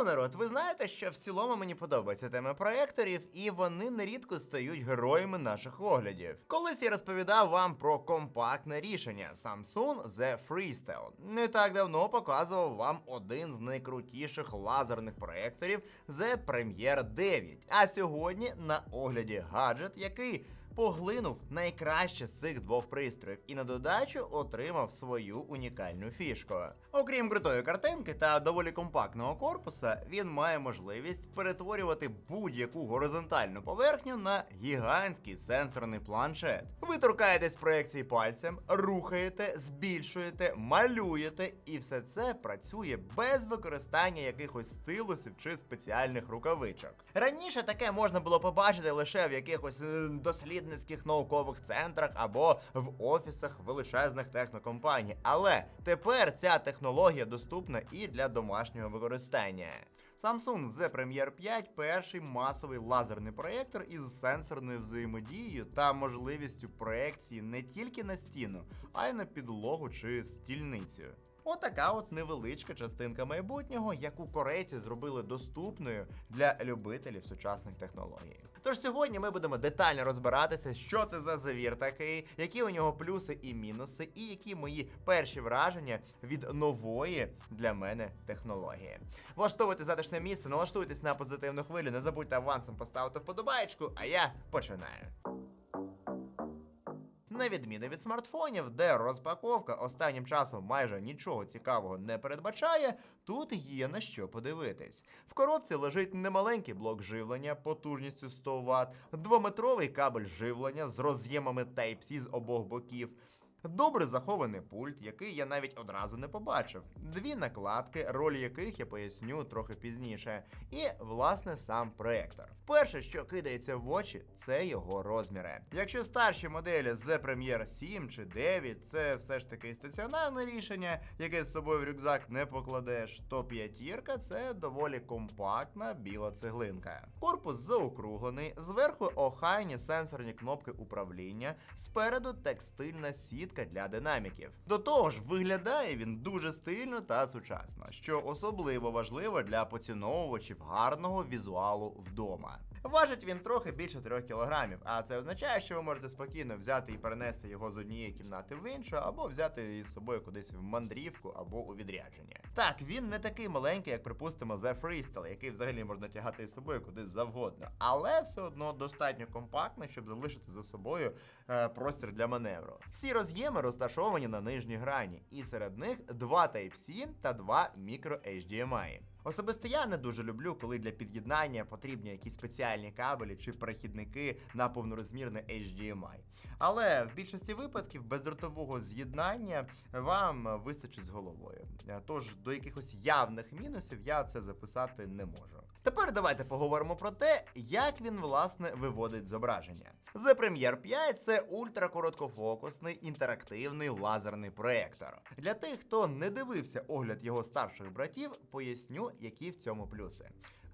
Йоу, народ, ви знаєте, що в цілому мені подобається тема проекторів, і вони нерідко стають героями наших оглядів. Колись я розповідав вам про компактне рішення Samsung The Freestyle. Не так давно показував вам один з найкрутіших лазерних проекторів The Premier 9. А сьогодні на огляді гаджет, який поглинув найкраще з цих двох пристроїв і на додачу отримав свою унікальну фішку. Окрім крутої картинки та доволі компактного корпуса, він має можливість перетворювати будь-яку горизонтальну поверхню на гігантський сенсорний планшет. Ви торкаєтесь проекції пальцем, рухаєте, збільшуєте, малюєте, і все це працює без використання якихось стилусів чи спеціальних рукавичок. Раніше таке можна було побачити лише в якихось е, дослідницьких наукових центрах або в офісах величезних технокомпаній. Але тепер ця технологія доступна і для домашнього використання. Samsung Z Premier 5 перший масовий лазерний проєктор із сенсорною взаємодією та можливістю проекції не тільки на стіну, а й на підлогу чи стільницю. Отака от невеличка частинка майбутнього, яку корейці зробили доступною для любителів сучасних технологій. Тож сьогодні ми будемо детально розбиратися, що це за завір такий, які у нього плюси і мінуси, і які мої перші враження від нової для мене технології. Влаштовуйте затишне місце, налаштуйтесь на позитивну хвилю, не забудьте авансом поставити вподобайку, а я починаю. На відміну від смартфонів, де розпаковка останнім часом майже нічого цікавого не передбачає, тут є на що подивитись. В коробці лежить немаленький блок живлення потужністю 100 Вт, двометровий кабель живлення з роз'ємами Type-C з обох боків. Добре захований пульт, який я навіть одразу не побачив. Дві накладки, роль яких я поясню трохи пізніше. І, власне, сам проектор. Перше, що кидається в очі, це його розміри. Якщо старші моделі Z Premier 7 чи 9 це все ж таки стаціонарне рішення, яке з собою в рюкзак не покладеш, то п'ятірка це доволі компактна біла цеглинка. Корпус заокруглений, зверху охайні сенсорні кнопки управління, спереду текстильна сітка для динаміків. До того ж, виглядає він дуже стильно та сучасно, що особливо важливо для поціновувачів гарного візуалу вдома. Важить він трохи більше 3 кілограмів, а це означає, що ви можете спокійно взяти і перенести його з однієї кімнати в іншу, або взяти із собою кудись в мандрівку або у відрядження. Так, він не такий маленький, як припустимо, The Freestyle, який взагалі можна тягати із собою кудись завгодно, але все одно достатньо компактний, щоб залишити за собою е, простір для маневру. Всі роз'єми розташовані на нижній грані, і серед них два Type-C та два мікро HDMI. Особисто я не дуже люблю, коли для під'єднання потрібні якісь спеціальні кабелі чи перехідники на повнорозмірне HDMI. Але в більшості випадків бездротового з'єднання вам вистачить з головою. Тож до якихось явних мінусів я це записати не можу. Тепер давайте поговоримо про те, як він власне виводить зображення. The Premier 5 це ультракороткофокусний інтерактивний лазерний проєктор. Для тих, хто не дивився огляд його старших братів, поясню, які в цьому плюси.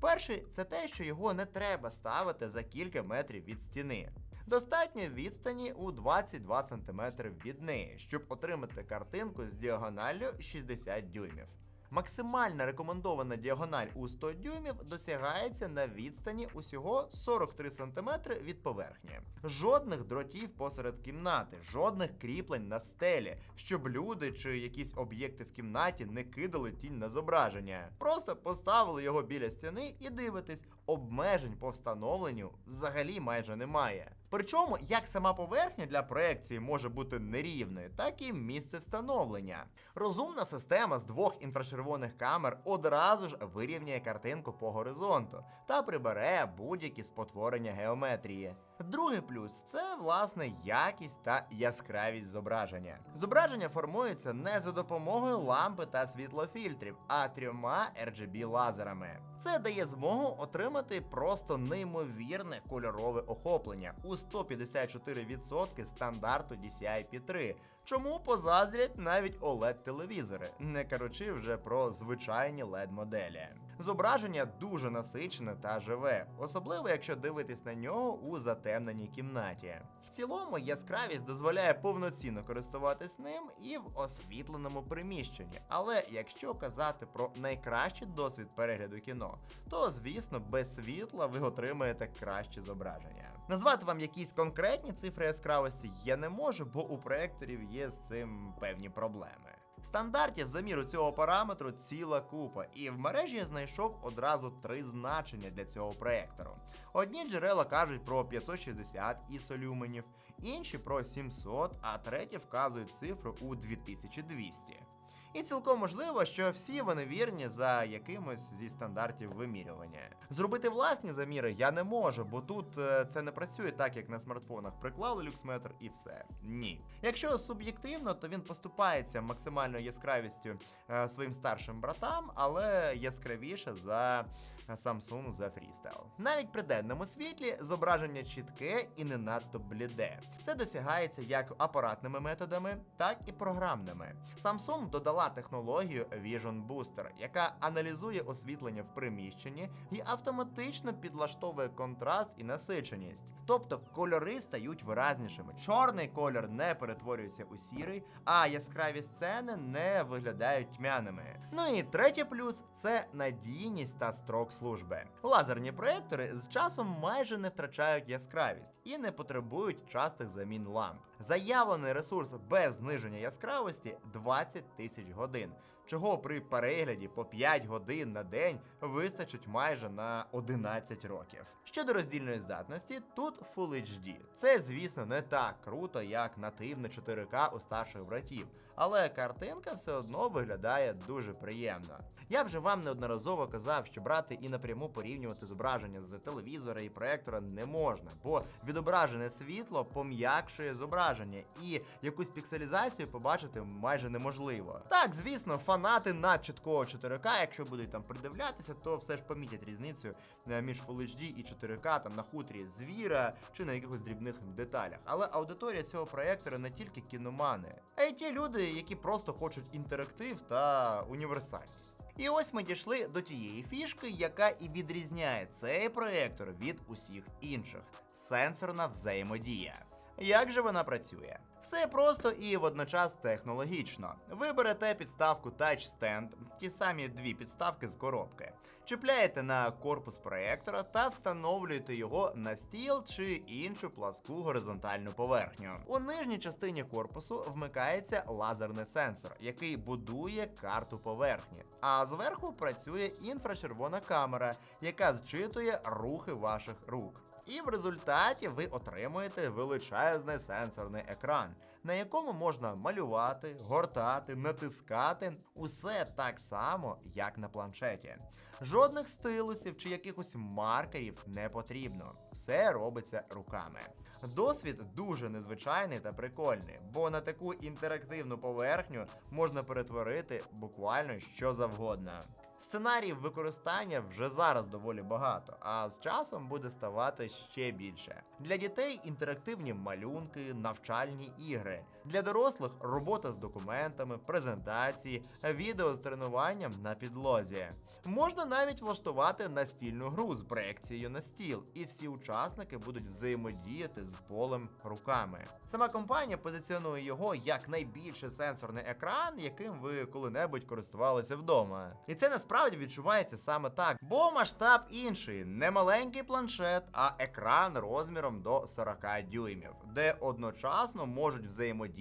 Перший це те, що його не треба ставити за кілька метрів від стіни. Достатньо відстані у 22 см від неї, щоб отримати картинку з діагоналлю 60 дюймів. Максимальна рекомендована діагональ у 100 дюймів досягається на відстані усього 43 см від поверхні. Жодних дротів посеред кімнати, жодних кріплень на стелі, щоб люди чи якісь об'єкти в кімнаті не кидали тінь на зображення. Просто поставили його біля стіни і дивитесь, обмежень по встановленню взагалі майже немає. Причому як сама поверхня для проекції може бути нерівною, так і місце встановлення. Розумна система з двох інфрачервоних камер одразу ж вирівняє картинку по горизонту та прибере будь-які спотворення геометрії. Другий плюс це власне якість та яскравість зображення. Зображення формується не за допомогою лампи та світлофільтрів, а трьома RGB лазерами. Це дає змогу отримати просто неймовірне кольорове охоплення у 154% стандарту DCI-P3, чому позаздрять навіть OLED телевізори, не кажучи вже про звичайні LED моделі. Зображення дуже насичене та живе, особливо якщо дивитись на нього у затемненій кімнаті. В цілому яскравість дозволяє повноцінно користуватись ним і в освітленому приміщенні. Але якщо казати про найкращий досвід перегляду кіно, то звісно без світла ви отримаєте краще зображення. Назвати вам якісь конкретні цифри яскравості я не можу, бо у проекторів є з цим певні проблеми. Стандартів заміру цього параметру ціла купа, і в мережі я знайшов одразу три значення для цього проектору. Одні джерела кажуть про 560 ісолюменів, інші про 700, а треті вказують цифру у 2200. І цілком можливо, що всі вони вірні за якимось зі стандартів вимірювання. Зробити власні заміри я не можу, бо тут е, це не працює так, як на смартфонах. Приклали люксметр і все. Ні. Якщо суб'єктивно, то він поступається максимальною яскравістю е, своїм старшим братам, але яскравіше за Samsung за Freestyle. Навіть при денному світлі зображення чітке і не надто бліде. Це досягається як апаратними методами, так і програмними. Samsung додала технологію Vision Booster, яка аналізує освітлення в приміщенні і автоматично підлаштовує контраст і насиченість. Тобто кольори стають виразнішими. Чорний кольор не перетворюється у сірий, а яскраві сцени не виглядають тьмяними. Ну і третій плюс це надійність та строк служби. Лазерні проектори з часом майже не втрачають яскравість і не потребують частих замін ламп. Заявлений ресурс без зниження яскравості 20 тисяч годин, чого при перегляді по 5 годин на день вистачить майже на 11 років. Щодо роздільної здатності, тут Full HD. Це, звісно, не так круто, як нативне 4К у старших братів, але картинка все одно виглядає дуже приємно. Я вже вам неодноразово казав, що брати і напряму порівнювати зображення з телевізора і проектора не можна, бо відображене світло пом'якшує зображення, і якусь пікселізацію побачити майже неможливо. Так, звісно, фанати надчіткого 4К, якщо будуть там придивлятися, то все ж помітять різницю е, між Full HD і 4К там на хутрі звіра чи на якихось дрібних деталях. Але аудиторія цього проектора не тільки кіномани, а й ті люди, які просто хочуть інтерактив та універсальність. І ось ми дійшли до тієї фішки, яка і відрізняє цей проектор від усіх інших сенсорна взаємодія. Як же вона працює? Все просто і водночас технологічно. Ви берете підставку Touch Stand, ті самі дві підставки з коробки, чіпляєте на корпус проектора та встановлюєте його на стіл чи іншу пласку горизонтальну поверхню. У нижній частині корпусу вмикається лазерний сенсор, який будує карту поверхні. А зверху працює інфрачервона камера, яка зчитує рухи ваших рук. І в результаті ви отримуєте величезний сенсорний екран, на якому можна малювати, гортати, натискати усе так само, як на планшеті. Жодних стилусів чи якихось маркерів не потрібно. Все робиться руками. Досвід дуже незвичайний та прикольний, бо на таку інтерактивну поверхню можна перетворити буквально що завгодно. Сценаріїв використання вже зараз доволі багато, а з часом буде ставати ще більше. Для дітей інтерактивні малюнки, навчальні ігри. Для дорослих робота з документами, презентації, відео з тренуванням на підлозі. Можна навіть влаштувати настільну гру з проекцією на стіл, і всі учасники будуть взаємодіяти з полем руками. Сама компанія позиціонує його як найбільший сенсорний екран, яким ви коли-небудь користувалися вдома. І це насправді відчувається саме так, бо масштаб інший, не маленький планшет, а екран розміром до 40 дюймів, де одночасно можуть взаємодіяти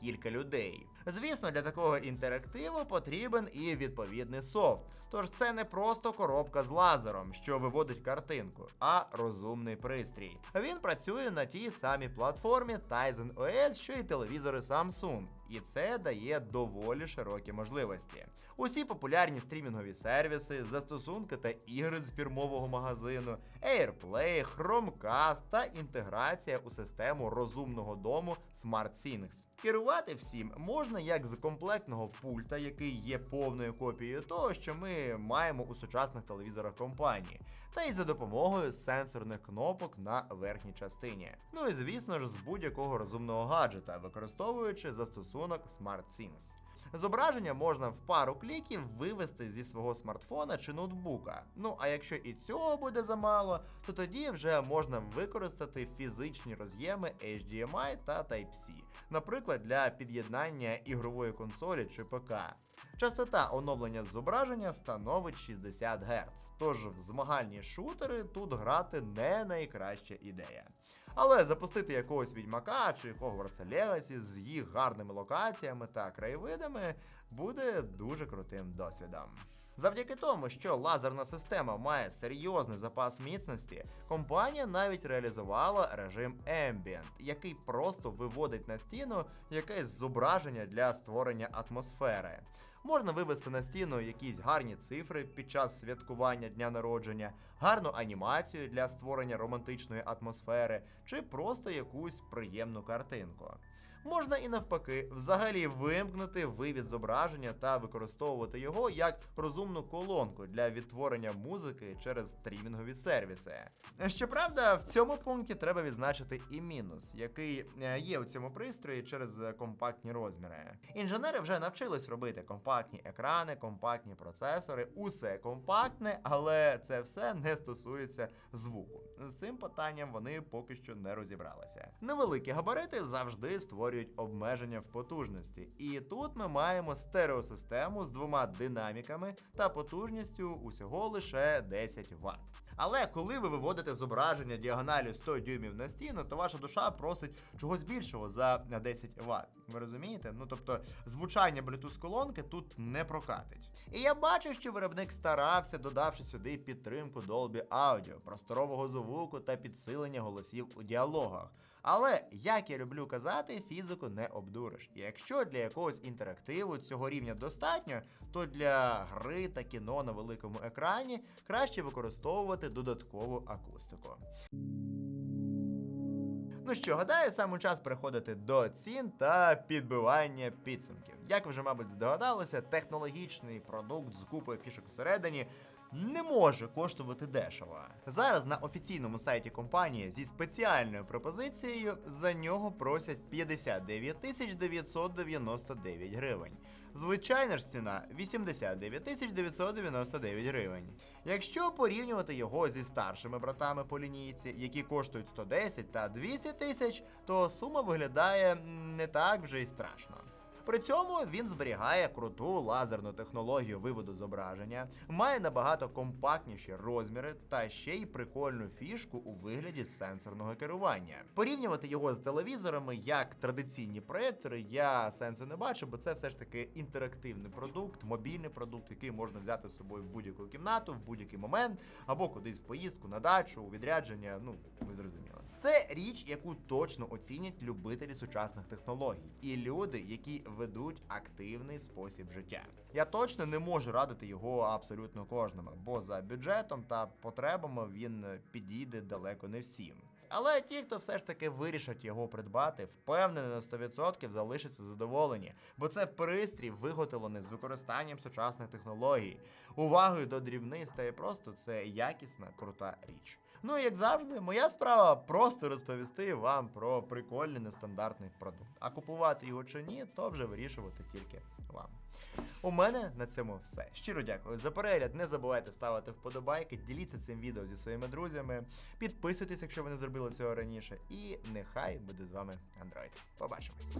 кілька людей. Звісно, для такого інтерактиву потрібен і відповідний софт. Тож це не просто коробка з лазером, що виводить картинку, а розумний пристрій. Він працює на тій самій платформі Tizen OS, що й телевізори Samsung. І це дає доволі широкі можливості. Усі популярні стрімінгові сервіси, застосунки та ігри з фірмового магазину, AirPlay, Chromecast та інтеграція у систему розумного дому SmartThings. Керувати всім можна як з комплектного пульта, який є повною копією того, що ми маємо у сучасних телевізорах компанії, та й за допомогою сенсорних кнопок на верхній частині. Ну і звісно ж з будь-якого розумного гаджета, використовуючи застосунок SmartThings. Зображення можна в пару кліків вивести зі свого смартфона чи ноутбука. Ну а якщо і цього буде замало, то тоді вже можна використати фізичні роз'єми HDMI та Type-C, наприклад, для під'єднання ігрової консолі чи ПК. Частота оновлення зображення становить 60 Гц, тож в змагальні шутери тут грати не найкраща ідея. Але запустити якогось відьмака чи Hogwarts Legacy з їх гарними локаціями та краєвидами буде дуже крутим досвідом. Завдяки тому, що лазерна система має серйозний запас міцності, компанія навіть реалізувала режим Ambient, який просто виводить на стіну якесь зображення для створення атмосфери. Можна вивести на стіну якісь гарні цифри під час святкування дня народження, гарну анімацію для створення романтичної атмосфери, чи просто якусь приємну картинку. Можна і навпаки, взагалі вимкнути вивід зображення та використовувати його як розумну колонку для відтворення музики через стрімінгові сервіси. Щоправда, в цьому пункті треба відзначити і мінус, який е, є у цьому пристрої через компактні розміри. Інженери вже навчились робити компактні екрани, компактні процесори, усе компактне, але це все не стосується звуку. З цим питанням вони поки що не розібралися. Невеликі габарити завжди створюють обмеження в потужності, і тут ми маємо стереосистему з двома динаміками та потужністю усього лише 10 Вт. Але коли ви виводите зображення діагоналю 100 дюймів на стіну, то ваша душа просить чогось більшого за 10 Вт. Ви розумієте? Ну тобто звучання Bluetooth колонки тут не прокатить. І я бачу, що виробник старався, додавши сюди підтримку Dolby Audio, просторового звуку та підсилення голосів у діалогах. Але, як я люблю казати, фізику не обдуриш. І якщо для якогось інтерактиву цього рівня достатньо, то для гри та кіно на великому екрані краще використовувати додаткову акустику. Ну що, гадаю, саме час переходити до цін та підбивання підсумків. Як вже, мабуть, здогадалися, технологічний продукт з купою фішок всередині не може коштувати дешево. Зараз на офіційному сайті компанії зі спеціальною пропозицією за нього просять 59 тисяч 999 гривень. Звичайна ж ціна 89 тисяч 999 гривень. Якщо порівнювати його зі старшими братами по лінійці, які коштують 110 та 200 тисяч, то сума виглядає не так вже й страшно. При цьому він зберігає круту лазерну технологію виводу зображення, має набагато компактніші розміри та ще й прикольну фішку у вигляді сенсорного керування. Порівнювати його з телевізорами як традиційні проєктори я сенсу не бачу, бо це все ж таки інтерактивний продукт, мобільний продукт, який можна взяти з собою в будь-яку кімнату, в будь-який момент, або кудись в поїздку на дачу, у відрядження. Ну ви зрозуміли. Це річ, яку точно оцінять любителі сучасних технологій і люди, які ведуть активний спосіб життя. Я точно не можу радити його абсолютно кожному, бо за бюджетом та потребами він підійде далеко не всім. Але ті, хто все ж таки вирішать його придбати, впевнений на 100% залишаться задоволені, бо це пристрій виготовлений з використанням сучасних технологій, увагою до дрібниць та і просто це якісна, крута річ. Ну і як завжди, моя справа просто розповісти вам про прикольний нестандартний продукт. А купувати його чи ні, то вже вирішувати тільки вам. У мене на цьому все. Щиро дякую за перегляд. Не забувайте ставити вподобайки, діліться цим відео зі своїми друзями, підписуйтесь, якщо ви не зробили цього раніше. І нехай буде з вами Android. Побачимось.